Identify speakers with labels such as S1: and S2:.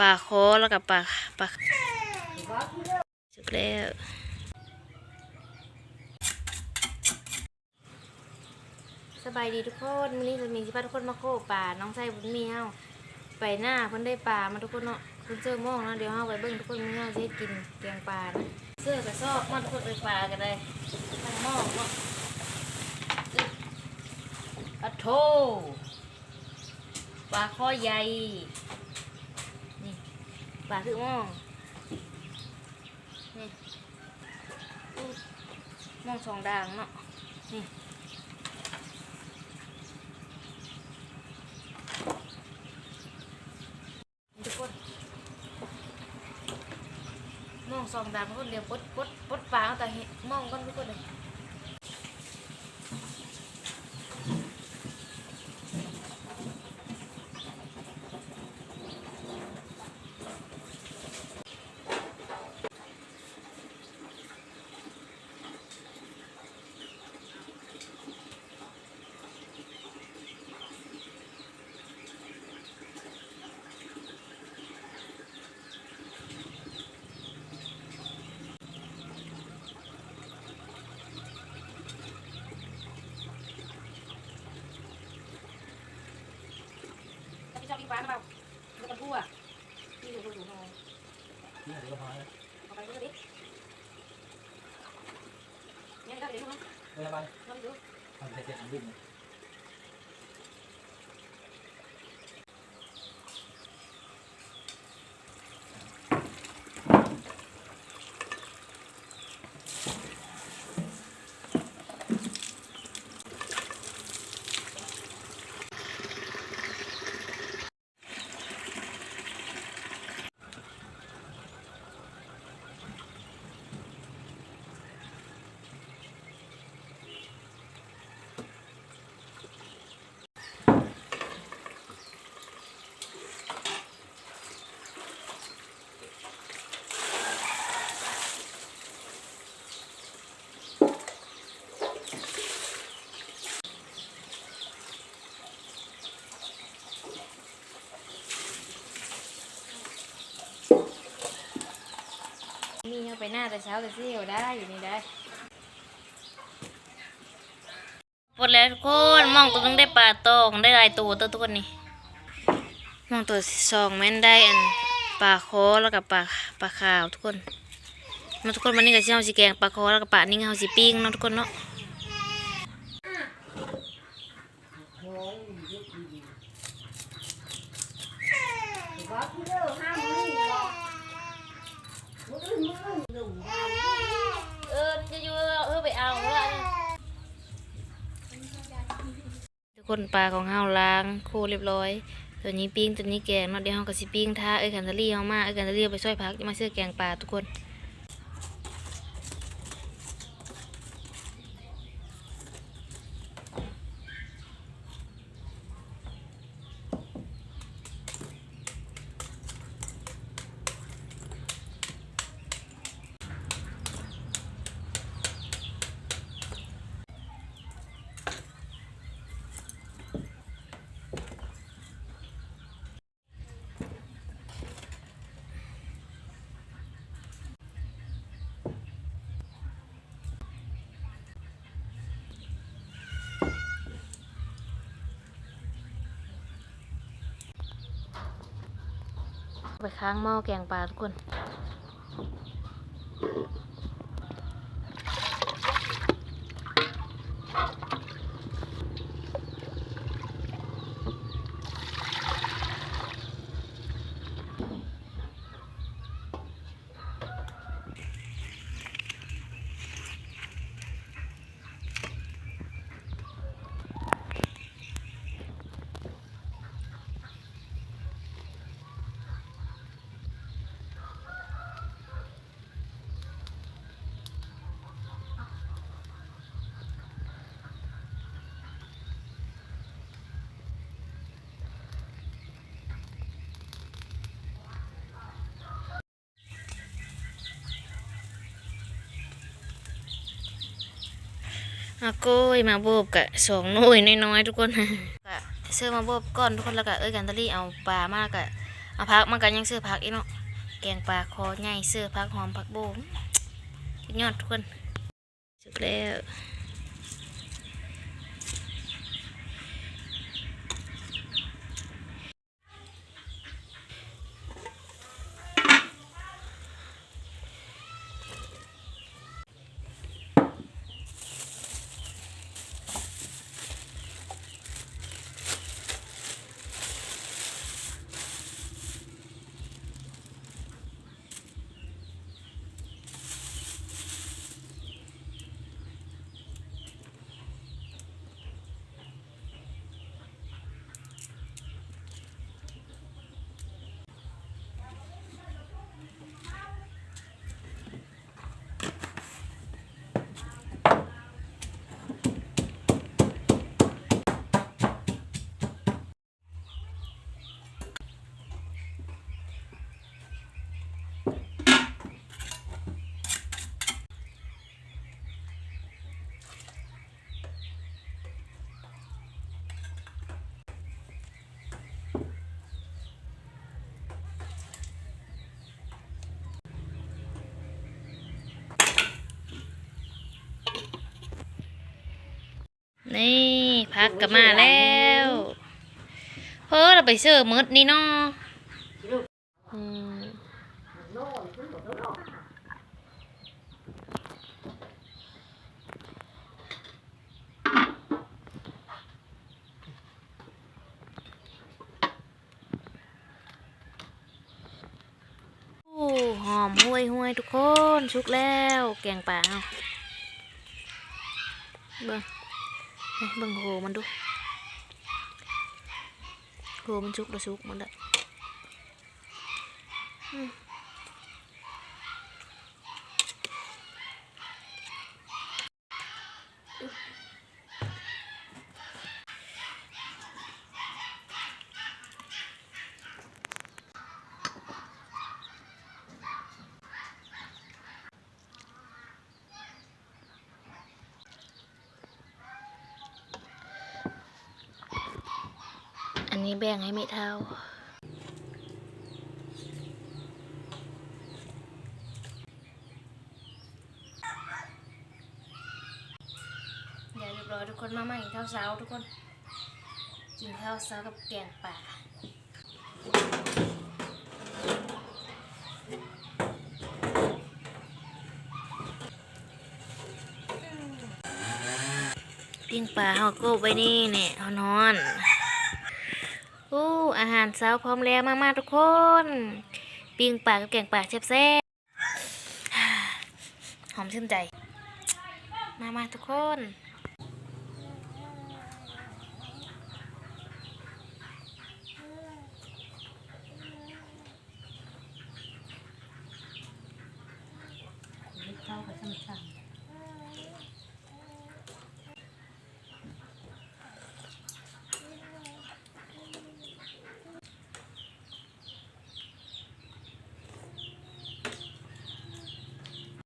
S1: ปลาโคแล้วก็ปลาปลาสุกแล้วสบายดีทุกคนวันนี้จะมีสิพาทุกคนมาโคป่าน้องไส้บุญมีเฮาไปหน้าเพิ่นได้ปลามาทุกคนเนาะคุณเจอหมองเนาะเดี๋ยวเฮาไปเบิ่งทุกคนมีเฮาจะเฮ็ดกินแกงปลานะเสื้อกับซอกมาทุกคนไปปลากันได้ทั้งหม้อเนาะอึ๊บอะโถปลาข้อใหญ่นี่ ปลาคือมองนี่มองสองด่างเนาะนี่ทุกคนมองสองดาวทุกคนเดี๋ยวปดปดปดปลาเอาแต่เห็นมองกันทุกคนเลยพี่ชอบกินปลาหรือเปล่าดูกันทั่วนี่ดูดูดูดู
S2: นี่เดี๋ยวก็พอแล้ว
S1: เอาไปดูดิเนี่ยก็เดี๋ ยวดู
S2: เออไป
S1: ลองดู
S2: ทำเสร็จๆวิ่ง
S1: มีเอไปหน้าแต่เช้าแต่เที่ยวได้อยู่นี่ได้หมดแล้วทุกคนมองตัวนึงได้ปลาตองได้ลายตัวตัวทุกคนนี่มองตัวสองแม่นได้อันปลาโคแล้วก็ปลาปลาขาวทุกคนมาทุกคนวันนี้ก็สิเฮาสิแกงปลาโคแล้วก็ปลานิ่งเฮาสิปิ้งเนาะทุกคนเนาะ เออจะอยู่เออไปเอาละทุก คนปลาของเฮาล้างโคเรียบร้อย ตัวนี้ปิ้งตัวนี้แกงเนาะเดี๋ยวเฮาก็สิปิ้งท่าเอ้ยกันทะลี่เฮามาเอ้ยกันทะลี่เอาไปช่วยพักมาเสื้อแกงปลาทุกคน ไปค้างหม้อแกงปลาทุกคน มาโก้ยมาโบบกะสองน้อยน้อยๆทุกคนกะเสื้อมาโบบก่อนทุกคนแล้วกะเอ้ยกันตะลี่เอาปลามากะเอาพักมันก็ยังเสื้อพักอีกเนาะแกงปลาคอใหญ่ซื้อพักหอมพักโบงสุดยอดทุกคนสุกแล้ว นี่ พักกลับมาแล้วเฮ้อเราไปเสิร์ฟมืดนี่เนาะอืมโอ้หอมห่วยห่วยทุกคนชุกแล้ว แกงป่าเอาเบิ่ง เบิ่งโหมันดูโหมันชุกระชุกมันละ นี้แบ่งให้ไม่เท่า เดี๋ยวเรียบร้อยทุกคนมาใหม่ข้าวเช้าทุกคน กินข้าวเช้ากับแกงป่าปิ้งปลาเฮาก็ไว้นี่เนี่ยเฮานอน อู้อาหารเช้าพร้อมแล้วมามาทุกคน ปิ้งปลากับแกงปลาแซ่บๆหอมชื่นใจ มามาทุกคน
S2: เข้ากับช่างช่ง